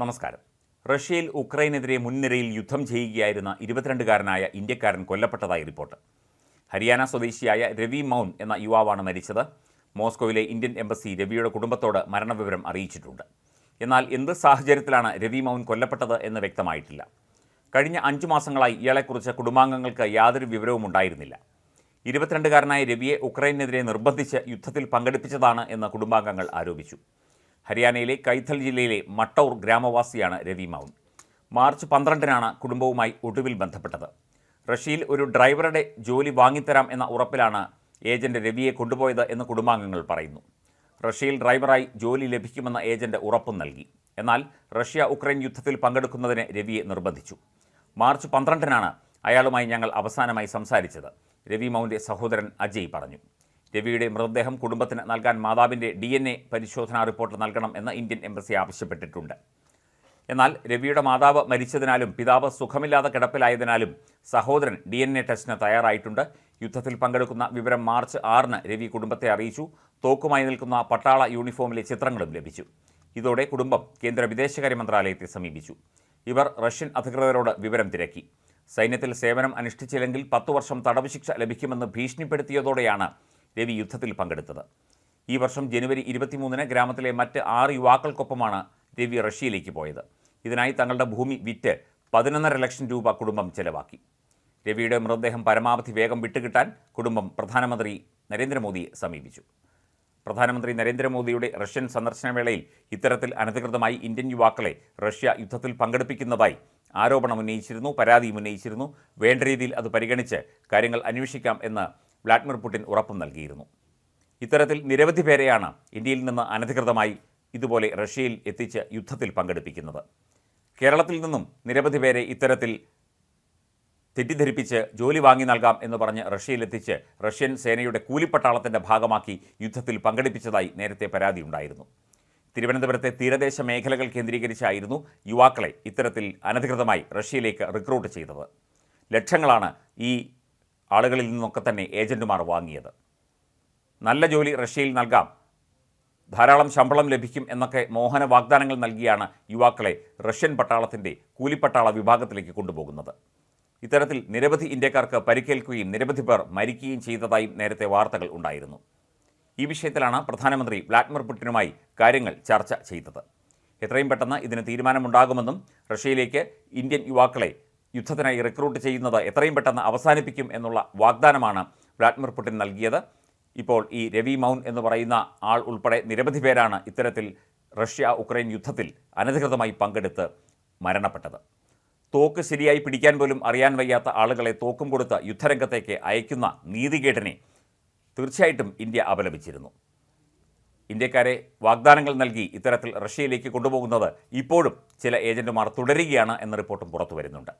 നമസ്കാരം. റഷ്യയിൽ ഉക്രൈനെതിരെ മുൻനിരയിൽ യുദ്ധം ചെയ്യുകയായിരുന്ന ഇരുപത്തിരണ്ടുകാരനായ ഇന്ത്യക്കാരൻ കൊല്ലപ്പെട്ടതായി റിപ്പോർട്ട്. ഹരിയാന സ്വദേശിയായ രവി മൗൻ എന്ന യുവാവാണ് മരിച്ചത്. മോസ്കോയിലെ ഇന്ത്യൻ എംബസി രവിയുടെ കുടുംബത്തോട് മരണവിവരം അറിയിച്ചിട്ടുണ്ട്. എന്നാൽ എന്ത് സാഹചര്യത്തിലാണ് രവി മൗൻ കൊല്ലപ്പെട്ടത് എന്ന് വ്യക്തമായിട്ടില്ല. കഴിഞ്ഞ അഞ്ചു മാസങ്ങളായി ഇയാളെക്കുറിച്ച് കുടുംബാംഗങ്ങൾക്ക് യാതൊരു വിവരവും ഉണ്ടായിരുന്നില്ല. ഇരുപത്തിരണ്ടുകാരനായ രവിയെ ഉക്രൈനെതിരെ നിർബന്ധിച്ച് യുദ്ധത്തിൽ പങ്കെടുപ്പിച്ചതാണ് എന്ന് കുടുംബാംഗങ്ങൾ ആരോപിച്ചു. ഹരിയാനയിലെ കൈഥൽ ജില്ലയിലെ മട്ടൌർ ഗ്രാമവാസിയാണ് രവി മൗൻ. മാർച്ച് പന്ത്രണ്ടിനാണ് കുടുംബവുമായി ഒടുവിൽ ബന്ധപ്പെട്ടത്. റഷ്യയിൽ ഒരു ഡ്രൈവറുടെ ജോലി വാങ്ങിത്തരാം എന്ന ഉറപ്പിലാണ് ഏജന്റ് രവിയെ കൊണ്ടുപോയത് എന്ന് കുടുംബാംഗങ്ങൾ പറയുന്നു. റഷ്യയിൽ ഡ്രൈവറായി ജോലി ലഭിക്കുമെന്ന ഏജന്റ് ഉറപ്പും നൽകി. എന്നാൽ റഷ്യ ഉക്രൈൻ യുദ്ധത്തിൽ പങ്കെടുക്കുന്നതിന് രവിയെ നിർബന്ധിച്ചു. മാർച്ച് പന്ത്രണ്ടിനാണ് അയാളുമായി ഞങ്ങൾ അവസാനമായി സംസാരിച്ചത് രവി മൗന്റെ സഹോദരൻ അജയ് പറഞ്ഞു. രവിയുടെ മൃതദേഹം കുടുംബത്തിന് നൽകാൻ മാതാവിന്റെ ഡി എൻ എ പരിശോധനാ റിപ്പോർട്ട് നൽകണം എന്ന് ഇന്ത്യൻ എംബസി ആവശ്യപ്പെട്ടിട്ടുണ്ട്. എന്നാൽ രവിയുടെ മാതാവ് മരിച്ചതിനാലും പിതാവ് സുഖമില്ലാതെ കിടപ്പിലായതിനാലും സഹോദരൻ ഡി എൻ എ ടെസ്റ്റിന് തയ്യാറായിട്ടുണ്ട്. യുദ്ധത്തിൽ പങ്കെടുക്കുന്ന വിവരം മാർച്ച് ആറിന് രവി കുടുംബത്തെ അറിയിച്ചു. തോക്കുമായി നിൽക്കുന്ന പട്ടാള യൂണിഫോമിലെ ചിത്രങ്ങളും ലഭിച്ചു. ഇതോടെ കുടുംബം കേന്ദ്ര വിദേശകാര്യ മന്ത്രാലയത്തെ സമീപിച്ചു. ഇവർ റഷ്യൻ അധികൃതരോട് വിവരം തിരക്കി. സൈന്യത്തിൽ സേവനം അനുഷ്ഠിച്ചില്ലെങ്കിൽ പത്തു വർഷം തടവ് ശിക്ഷ ലഭിക്കുമെന്ന് ഭീഷണിപ്പെടുത്തിയതോടെയാണ് രവി യുദ്ധത്തിൽ പങ്കെടുത്തത്. ഈ വർഷം ജനുവരി ഇരുപത്തിമൂന്നിന് ഗ്രാമത്തിലെ മറ്റ് ആറ് യുവാക്കൾക്കൊപ്പമാണ് രവി റഷ്യയിലേക്ക് പോയത്. ഇതിനായി തങ്ങളുടെ ഭൂമി വിറ്റ് പതിനൊന്നര ലക്ഷം രൂപ കുടുംബം ചെലവാക്കി. രവിയുടെ മൃതദേഹം പരമാവധി വേഗം വിട്ടുകിട്ടാൻ കുടുംബം പ്രധാനമന്ത്രി നരേന്ദ്രമോദിയെ സമീപിച്ചു. പ്രധാനമന്ത്രി നരേന്ദ്രമോദിയുടെ റഷ്യൻ സന്ദർശനവേളയിൽ ഇത്തരത്തിൽ അനധികൃതമായി ഇന്ത്യൻ യുവാക്കളെ റഷ്യ യുദ്ധത്തിൽ പങ്കെടുപ്പിക്കുന്നതായി ആരോപണം ഉന്നയിച്ചിരുന്നു പരാതിയും ഉന്നയിച്ചിരുന്നു. വേണ്ട രീതിയിൽ അത് പരിഗണിച്ച് കാര്യങ്ങൾ അന്വേഷിക്കാം എന്ന് വ്ളാഡിമിർ പുടിൻ ഉറപ്പും നൽകിയിരുന്നു. ഇത്തരത്തിൽ നിരവധി പേരെയാണ് ഇന്ത്യയിൽ നിന്ന് അനധികൃതമായി ഇതുപോലെ റഷ്യയിൽ എത്തിച്ച് യുദ്ധത്തിൽ പങ്കെടുപ്പിക്കുന്നത്. കേരളത്തിൽ നിന്നും നിരവധി പേരെ ഇത്തരത്തിൽ തെറ്റിദ്ധരിപ്പിച്ച് ജോലി വാങ്ങി നൽകാം എന്ന് പറഞ്ഞ് റഷ്യയിലെത്തിച്ച് റഷ്യൻ സേനയുടെ കൂലിപ്പട്ടാളത്തിന്റെ ഭാഗമാക്കി യുദ്ധത്തിൽ പങ്കെടുപ്പിച്ചതായി നേരത്തെ പരാതിയുണ്ടായിരുന്നു തിരുവനന്തപുരത്തെ തീരദേശ മേഖലകൾ കേന്ദ്രീകരിച്ചായിരുന്നു യുവാക്കളെ ഇത്തരത്തിൽ അനധികൃതമായി റഷ്യയിലേക്ക് റിക്രൂട്ട് ചെയ്തത്. ലക്ഷങ്ങളാണ് ഈ ആളുകളിൽ നിന്നൊക്കെ തന്നെ ഏജന്റുമാർ വാങ്ങിയത്. നല്ല ജോലി റഷ്യയിൽ നൽകാം. ധാരാളം ശമ്പളം ലഭിക്കും എന്നൊക്കെ മോഹന വാഗ്ദാനങ്ങൾ നൽകിയാണ് യുവാക്കളെ റഷ്യൻ പട്ടാളത്തിന്റെ കൂലിപ്പട്ടാള വിഭാഗത്തിലേക്ക് കൊണ്ടുപോകുന്നത്. ഇത്തരത്തിൽ നിരവധി ഇന്ത്യക്കാർക്ക് പരിക്കേൽക്കുകയും നിരവധി പേർ മരിക്കുകയും ചെയ്തതായും നേരത്തെ വാർത്തകൾ ഉണ്ടായിരുന്നു. ഈ വിഷയത്തിലാണ് പ്രധാനമന്ത്രി വ്ളാഡിമിർ പുട്ടിനുമായി കാര്യങ്ങൾ ചർച്ച ചെയ്തത്. എത്രയും പെട്ടെന്ന് ഇതിന് തീരുമാനമുണ്ടാകുമെന്നും റഷ്യയിലേക്ക് ഇന്ത്യൻ യുവാക്കളെ യുദ്ധത്തിനായി റിക്രൂട്ട് ചെയ്യുന്നത് എത്രയും പെട്ടെന്ന് അവസാനിപ്പിക്കും എന്നുള്ള വാഗ്ദാനമാണ് വ്ളാഡിമിർ പുടിൻ നൽകിയത്. ഇപ്പോൾ ഈ രവി മൗൻ എന്ന് പറയുന്ന ആൾ ഉൾപ്പെടെ നിരവധി പേരാണ് ഇത്തരത്തിൽ റഷ്യ ഉക്രൈൻ യുദ്ധത്തിൽ അനധികൃതമായി പങ്കെടുത്ത് മരണപ്പെട്ടത്. തോക്ക് ശരിയായി പിടിക്കാൻ പോലും അറിയാൻ വയ്യാത്ത ആളുകളെ തോക്കും കൊടുത്ത് യുദ്ധരംഗത്തേക്ക് അയക്കുന്ന നീതികേടിനെ തീർച്ചയായിട്ടും ഇന്ത്യ അപലപിച്ചിരുന്നു. ഇന്ത്യക്കാരെ വാഗ്ദാനങ്ങൾ നൽകി ഇത്തരത്തിൽ റഷ്യയിലേക്ക് കൊണ്ടുപോകുന്നത് ഇപ്പോഴും ചില ഏജന്റുമാർ തുടരുകയാണ് എന്ന റിപ്പോർട്ടും പുറത്തു വരുന്നുണ്ട്